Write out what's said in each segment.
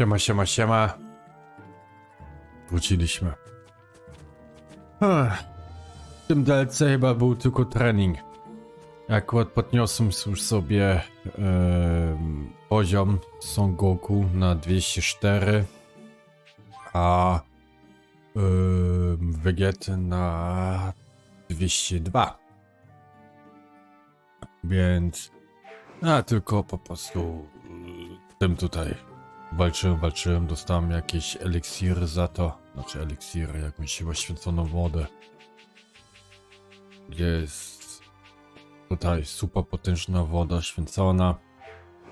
Siema, siema, siema. Wróciliśmy. W tym DLC chyba był tylko trening. Akurat podniosłem już sobie poziom Son Goku na 204, a um, Vegeta na 202. Więc a tylko po prostu y, tym tutaj walczyłem, walczyłem, dostałem jakieś eliksiry za to. Znaczy eliksiry, jakąś chyba święconą wodę. Gdzie jest tutaj super potężna woda święcona,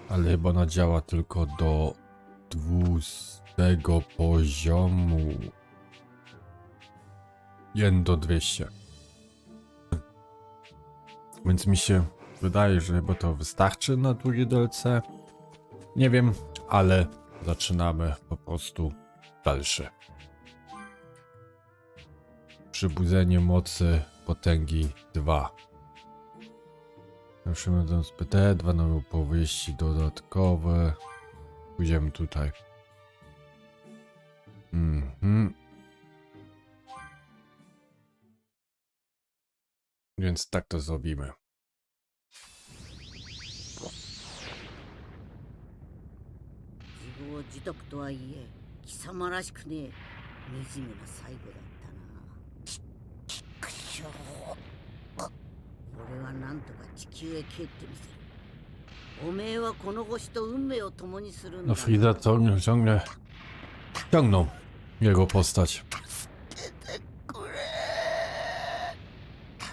ale chyba ona działa tylko do 200 poziomu. 1 do 200. Więc mi się wydaje, że chyba to wystarczy na drugie DLC. Nie wiem, ale zaczynamy po prostu dalsze. Przybudzenie mocy potęgi 2. Musimy do PT, dwa nowe opowieści dodatkowe. Pójdziemy tutaj. Mhm. Więc tak to zrobimy. 自業自得とはいえ貴様らしくねえ。惨めな最後だったな。くしょう。俺はなんとか地球へ帰ってみせる。おめえはこの星と運命を共にするんだ Frida ciągle, ciągle ciągnął jego postać. くれ。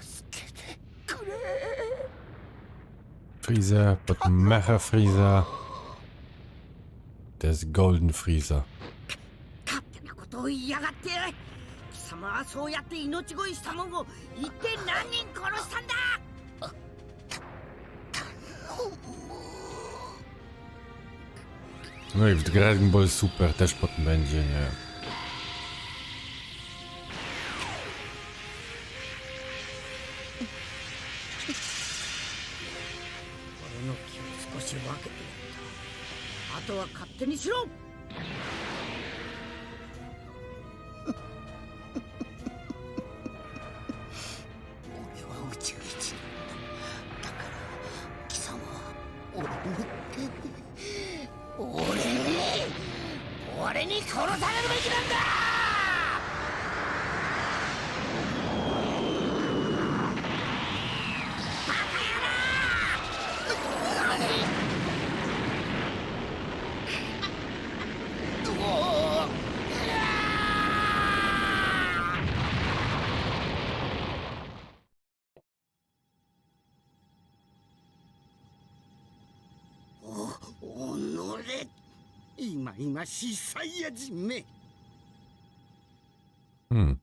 助けてくれ。Freezer, potem Mecha Freezer. des Golden Frieser. No i w Dragon Ball Super też pod będzie, nie? 今今しいサイヤ人め Hmm.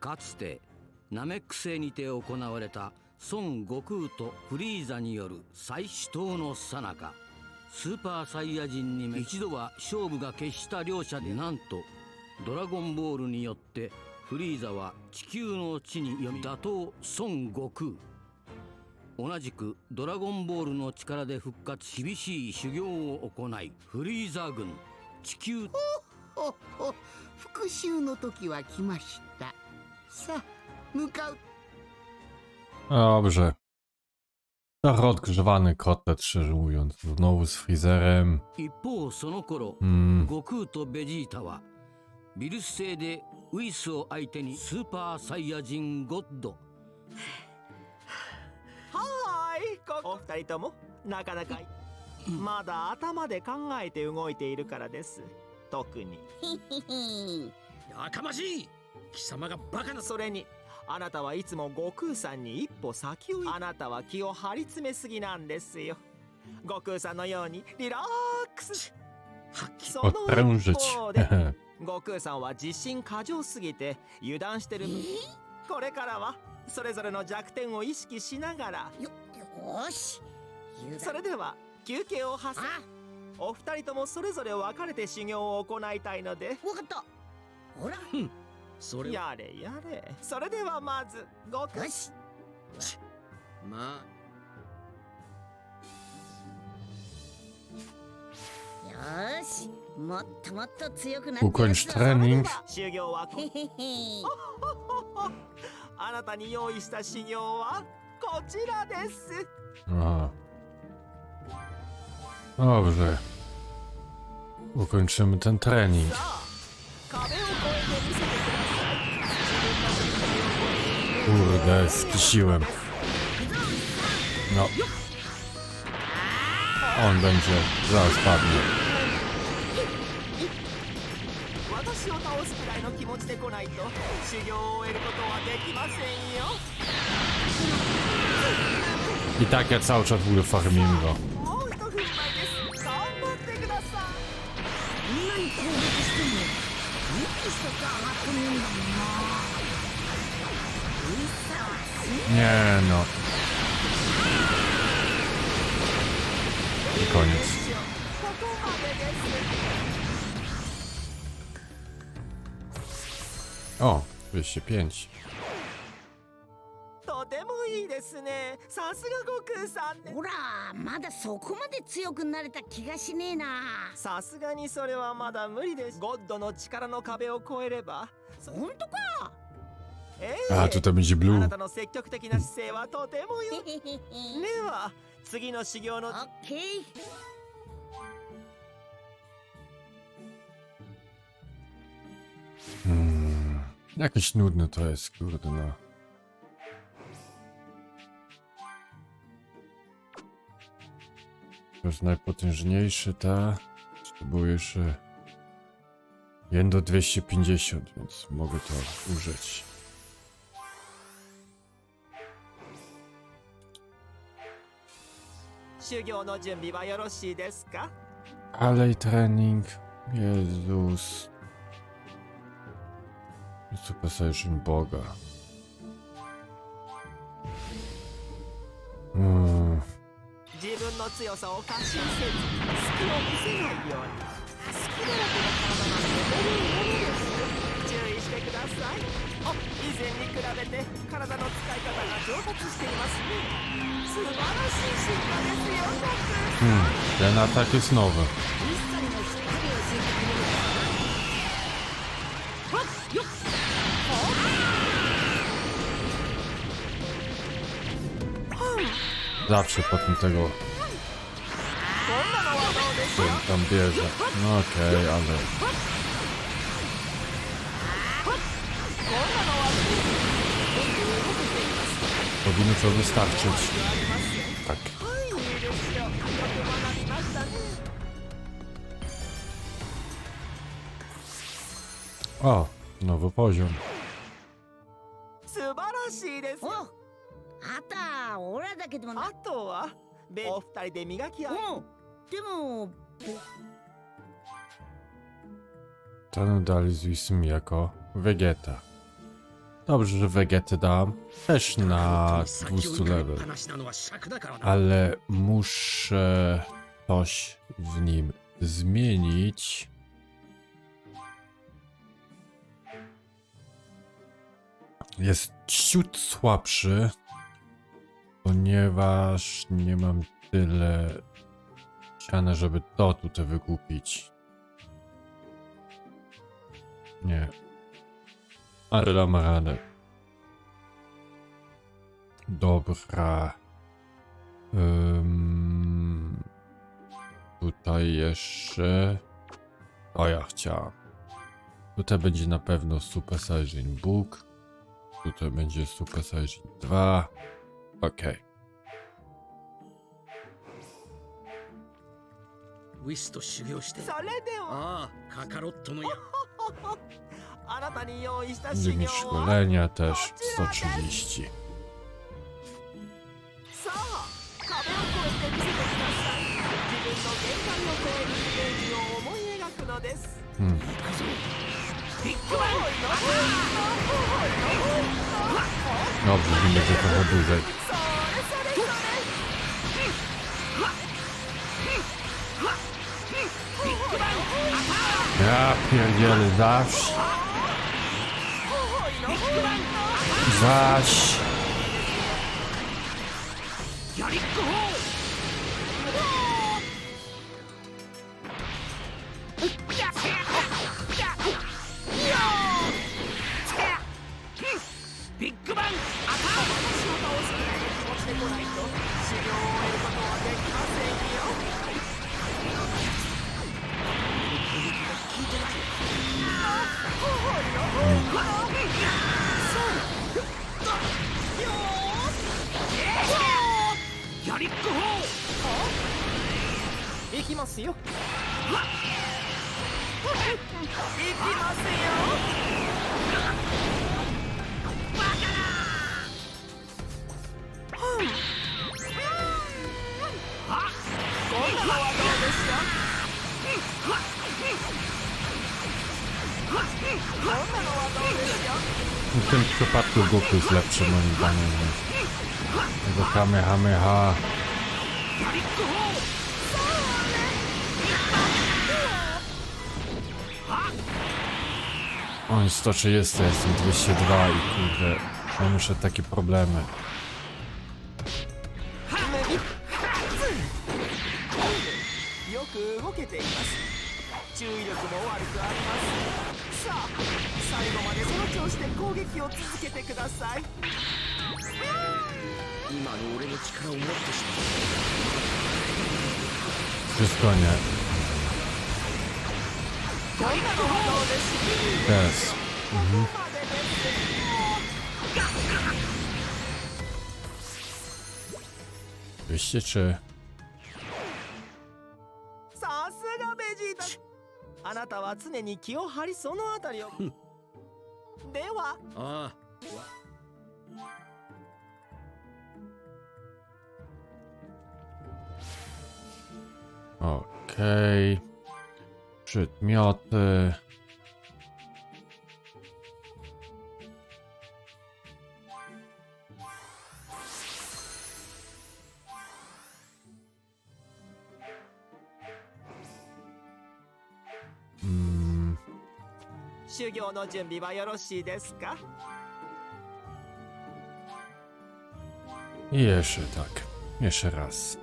かつてナメック星にて行われた孫悟空とフリーザによる再死闘の最中スーパーサイヤ人に一度は勝負が決した両者でなんとドラゴンボールによってフリーザは地球の地に読み打倒孫悟空同じくドラゴンボールの力で復活厳しい修行を行いフリーザ軍地球ほほ復讐の時は来ましたさあ向かう Dobrze. Trochę odgrzewany kotlet, szczerze mówiąc. Znowu z Freezerem. 一方その頃 Hmm. 悟空とベジータはビルス星でウイスを相手にスーパーサイヤ人ゴッドこお二人ともなかなかまだ頭で考えて動いているからです。特に。やかましい。貴様がバカなそれに。あなたはいつも悟空さんに一歩先を行あなたは気を張り詰めすぎなんですよ。悟空さんのようにリラックス。その.一方で悟空さんは自信過剰すぎて油断してる。これからはそれぞれの弱点を意識しながらよよし。それでは休憩を挟むあ。お二人ともそれぞれ分かれて修行を行いたいので。わかった。ほら。それは。やれやれ。それではまず悟空よし。まあ。もっともっと強くなってやぞ。trening. 修行は あなたに用意した修行は？こちらです。 Aha. Dobrze. Ukończymy ten trening. さあ、壁を越えてみせてください。 Kurde, skisiłem. No. On będzie, zaraz padnie. 私を倒すくらいの気持ちで来ないと修行を終えることはできませんよ。 I tak ja cały czas w ogóle farmim go. もう一踏ん張りです。頑張ってください。こんなに攻撃しても息一つ上がってねえんだもんなうっさはすげ Nie no. I koniec. ここまでです。 O, 205. とてもいいですね。さすが悟空さんね。ほらまだそこまで強くなれた気がしねえなさすがにそれはまだ無理です。ゴッドの力の壁を越えれば。本当か？ええ A, tutaj będzie あ blue. なたの積極的な姿勢はとてもよ。では次の修行のオッケー Hmm. Jakieś nudne to jest, kurde no. już najpotężniejszy, ta. To był jeszcze 1 do 250, więc mogę to użyć. Ale i trening, Jezus. Super Saiyajin Boga. Hmm. 自分の強さを過信せず隙を見せないように隙だらけの体なんて無理無理です注意してくださいあ以前に比べて体の使い方が上達していますね素晴らしい進化ですよ悟空 Hmm. Ten atak jest nowy. 一切の光を教えてくれるかはっよっ Zawsze potem tego こんなのは どうでしょう tam bierze. No okej, ale こんなのは powinno to wystarczyć. Tak. はいいいですよよく学びましたね O, nowy poziom. 素晴らしいですおあったオラだけでもなあとはべお二人で磨き合いおでも ten dalizwism jako Vegeta. Dobrze, że Vegetę dam. Też na 200 level. Ale muszę coś w nim zmienić. Jest ciut słabszy, ponieważ nie mam tyle siana, żeby to tutaj wykupić. Nie. Ale dam radę. Dobra. Ym, tutaj jeszcze. O, ja chciałem. Tutaj będzie na pewno Super Saiyan Book. Tutaj będzie Super Saiyan 2. Okej. ウィスと修行してそれではああカカロットのやあなたに用意した修 Limit 行は szkolenia też 130. さあ壁を越えてみせてください自分の限界を超えるイメージを思い描くのです Hmm. ビッグバン Dobrze, że będzie trochę dłużej. Ja pierdzielę, zaś. Zaś. やりっこほ行きますよ。行きますよ。W tym przypadku Goku jest lepszy moim zdaniem. Jego Kamehameha. On 130, ja jestem 202 i kurde, ja muszę takie problemy. よさあ最後までその調子で攻撃を続けてください今の俺の力を持ってし Wszystko nie. こんなのはどうです Teraz. ここまでです Wyście czy... は常に気を張りそのあたりをではああ Okej. Przedmioty. 修行の準備はよろしいですか？I jeszcze tak. Jeszcze raz.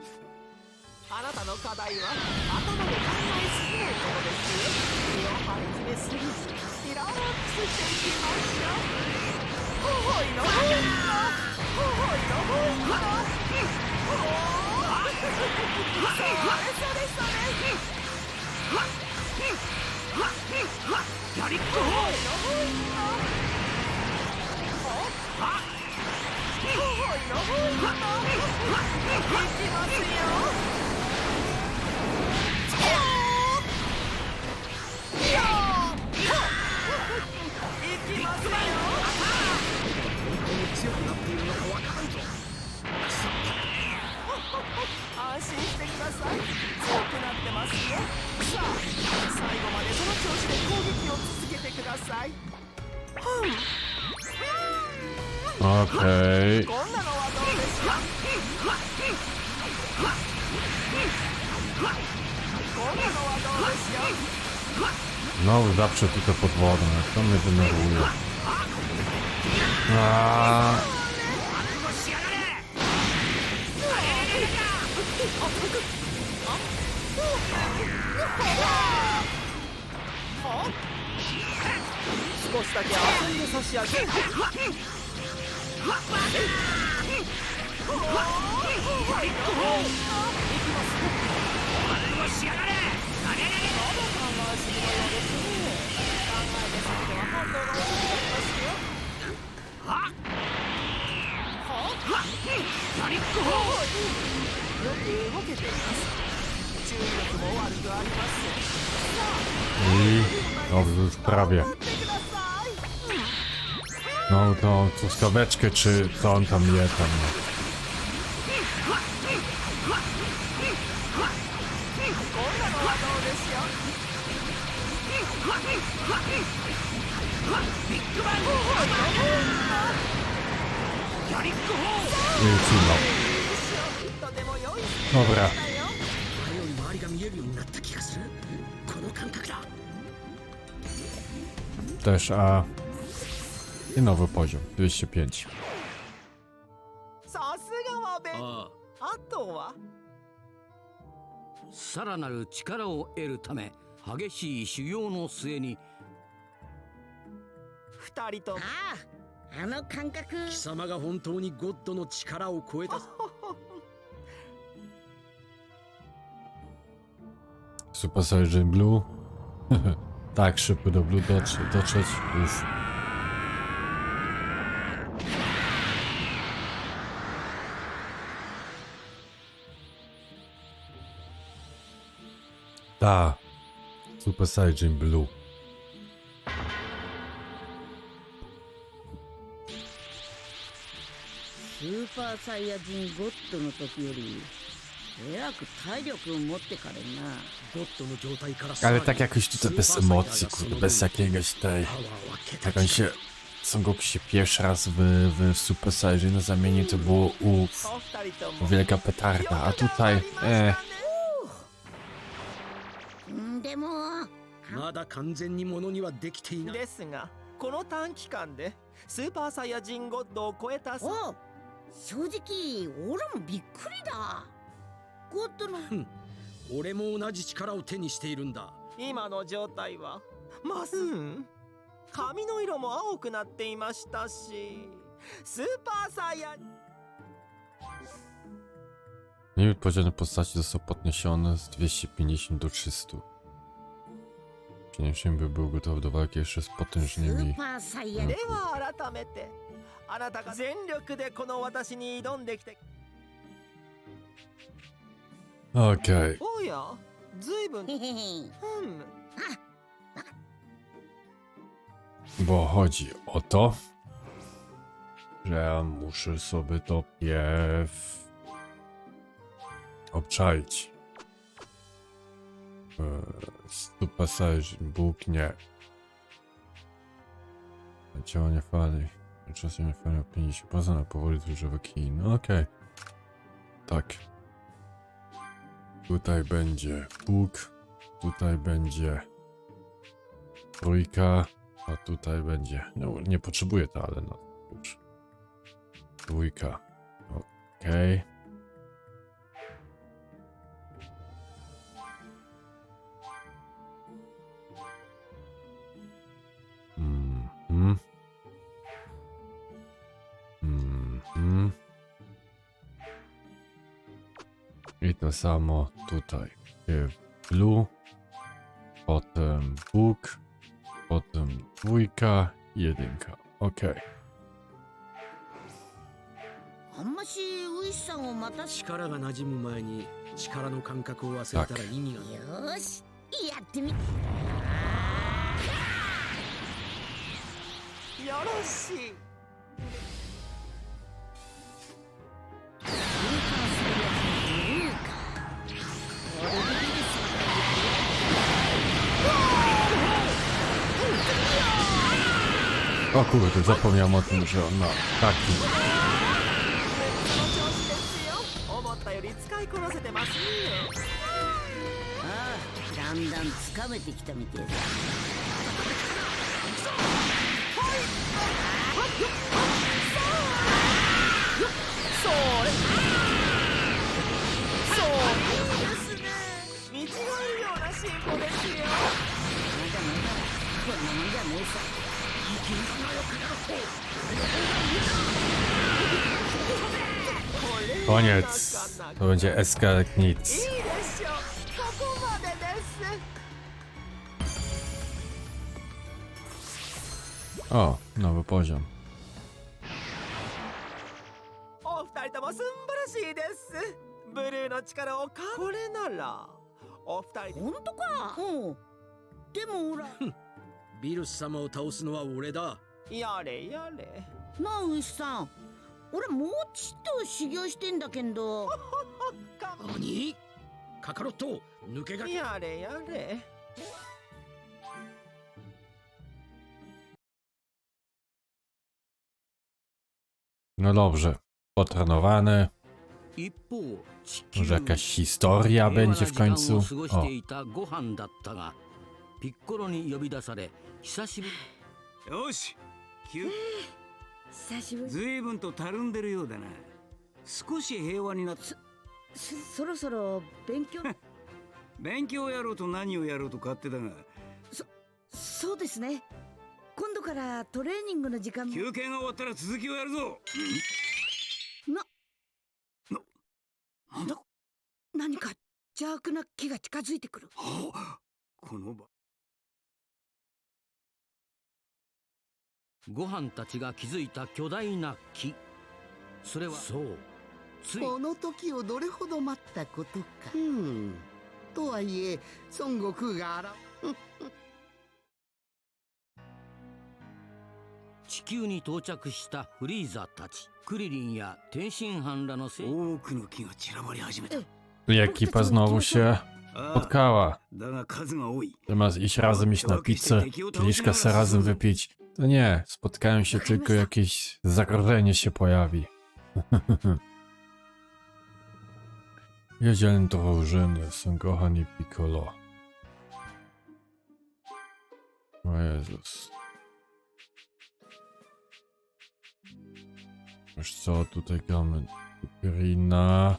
あなたの課題は頭で考えす。ぎないことですよ気を張り詰めすぎずリラックスしていきましょう。ほほいのほいのほほいのほいのほ。ーそれそれそれ強くなってください Okej. こんなのはどうですかこんなのはどうですよ Znowu zawsze tylko pod wodą. jak To mnie denerwuje. A, 少しだけ遊んで差し上げるよく動けて。います I... Dobrze, już prawie. No, tą truskaweczkę, czy co on tam je tam. Dobra. だよ前より周りが見えるようになった気がする。この感覚だ。Też A. I nowy poziom. 205. さすがはベああ。とは？さらなる力を得るため激しい修行の末に。二人とも。あああの感覚。あ貴様が本当にゴッドの力を超えた Super Saiyan Blue. tak, szybko do Blue dotrze, dotrzeć. Uff. Ta. Super Saiyan Blue. スーパーサイヤ人ゴッドの時より Ale tak jakoś tutaj bez emocji, kurde, bez jakiegoś tej... Jak 桁 on się... Son Goku się pierwszy raz w, w Super Saiyan zamienił, to było uff. Wielka petarda, a tutaj... E, んでもまだ完全にものにはできていないですがこの短期間でスーパーサイヤ人ゴッドを超えたさお正直俺もびっくりだゴッドの俺も同じ力を手にしているんだ今の状態はますん髪の色も青くなっていましたしスーパーサイヤ limit poziom postaci został podniesiony z 250 do 300. Przynajmniej by był gotowy do walki jeszcze z ス potężnymi... ーパ ーサイヤでは改めてあなたが全力でこの私に挑んできて Okej. おやずいぶんへへへうん。 Bo chodzi o to, że ja muszę sobie to pierw obczaić. Eee, Super Saiyan Bóg nie. Działanie fali. Czasem fali o 50% na powoli zużywa kij. No okej. Tak. Tutaj będzie Bóg. Tutaj będzie trójka. A tutaj będzie. No, nie potrzebuję to, ale no już. Dwójka. Okej. Mhm. to samo tutaj. Pierw Blue, potem Bóg, potem dwójka, jedynka. Okej. あんましウイスさんを待たし力が馴染む前に力の感覚を忘れたら意味がないよーしやってみよろしい。 O kurde, zapomniałem o tym, że on ma taki. この調子ですよ。思ったより使いこなせてますね。ああだんだんつかめてきたみてえだそ。うですね。見違えるような進歩ですよ。まだまだこんなもんじゃねえさ Koniec. To będzie SK jak いい nic. でしょう。ここまでです。 O, nowy poziom. お二人とも素晴らしいです。ブルーの力をかこれならお二人で本当かうんでもほら ビルス様を倒すのは俺だやれやれ。なあウイスさん俺もうちっと修行してんだけどか何カカロット抜けがやれやれ。No dobrze. Potrenowany. 一方地球 Może jakaś historia będzie w końcu? を過ごし O, ピッコロに呼び出され久しぶり。よし休久しぶり。ずいぶんとたるんでるようだな。少し平和になってそそろそろ勉強？勉強やろうと何をやろうと勝手だが。そうですね。今度からトレーニングの時間も。休憩が終わったら続きをやるぞ。ななんだ？何か邪悪な木が近づいてくる。この場ご飯たちが築いた巨大な木。それはそう。つい。この時をどれほど待ったことか。うん。とはいえ孫悟空が現 地球に到着したフリーザたち。クリリンや天津飯らのせい。多くの木が散らばり始めた。ekipa znowu się ああ。spotkała. だが数が多い。Zamiast iść razem iść na pizzę, kieliszka se razem wypić. To nie, spotkają się tylko jakieś zagrożenie się pojawi. Jedziemy do drużyny, są kochani Piccolo. O Jezus. Wiesz co, tutaj gramy Grina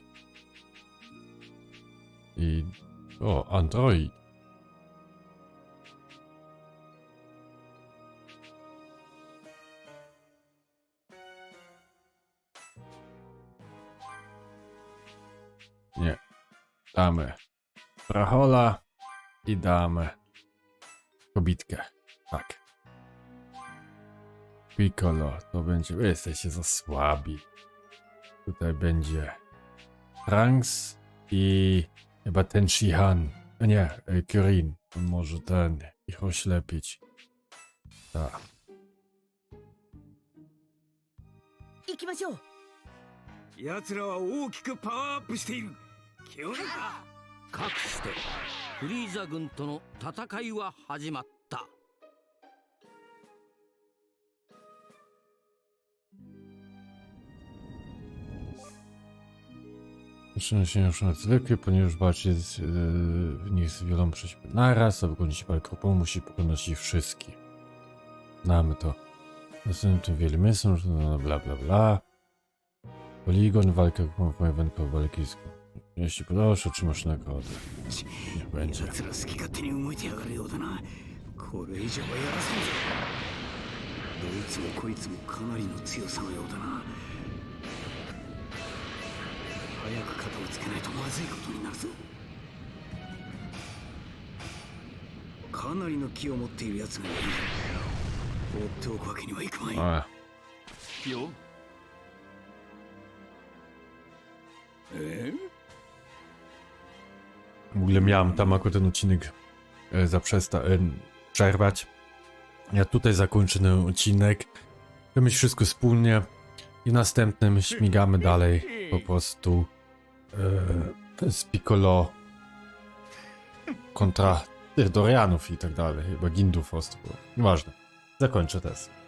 i... O, Android. Damy. Prahola i damy. Kobitkę. Tak. Piccolo, to będzie. Wy jesteście za słabi. Tutaj będzie. Ranks i chyba ten Shihan. A Nie, e, Kirin. On może ten ich oślepić. Tak. 行きましょう奴らは大きくパワーアップしている気を抜くな かくしてフリーザ軍との戦いは始まったZaczyna się już na zwykły, ponieważ walczy z, yy, w nich z wieloma przeciwnikami naraz, aby gonić walkę musi pokonać ich wszystkich. Znamy to. Następnym wielmi są, no, bla bla bla. Poligon, walka, ewentualnie walki z... Jeśli proszę, otrzymasz nagrodę. Niech będzie. 奴ら好き勝手に動いてやがるようだなこれ以上はやらせんぞどいつもこいつもかなりの強さのようだな早く肩をつけないとまずいことになるぞかなりの気を持っている奴がいる放っておくわけにはいくまい A, よえ w ogóle miałem tam akurat ten odcinek e, zaprzesta e, przerwać. Ja tutaj zakończę ten odcinek. Chcemy wszystko wspólnie i następnym śmigamy dalej po prostu e, z Piccolo kontra Dorianów i tak dalej. Chyba Gindów było. Nieważne. Zakończę teraz.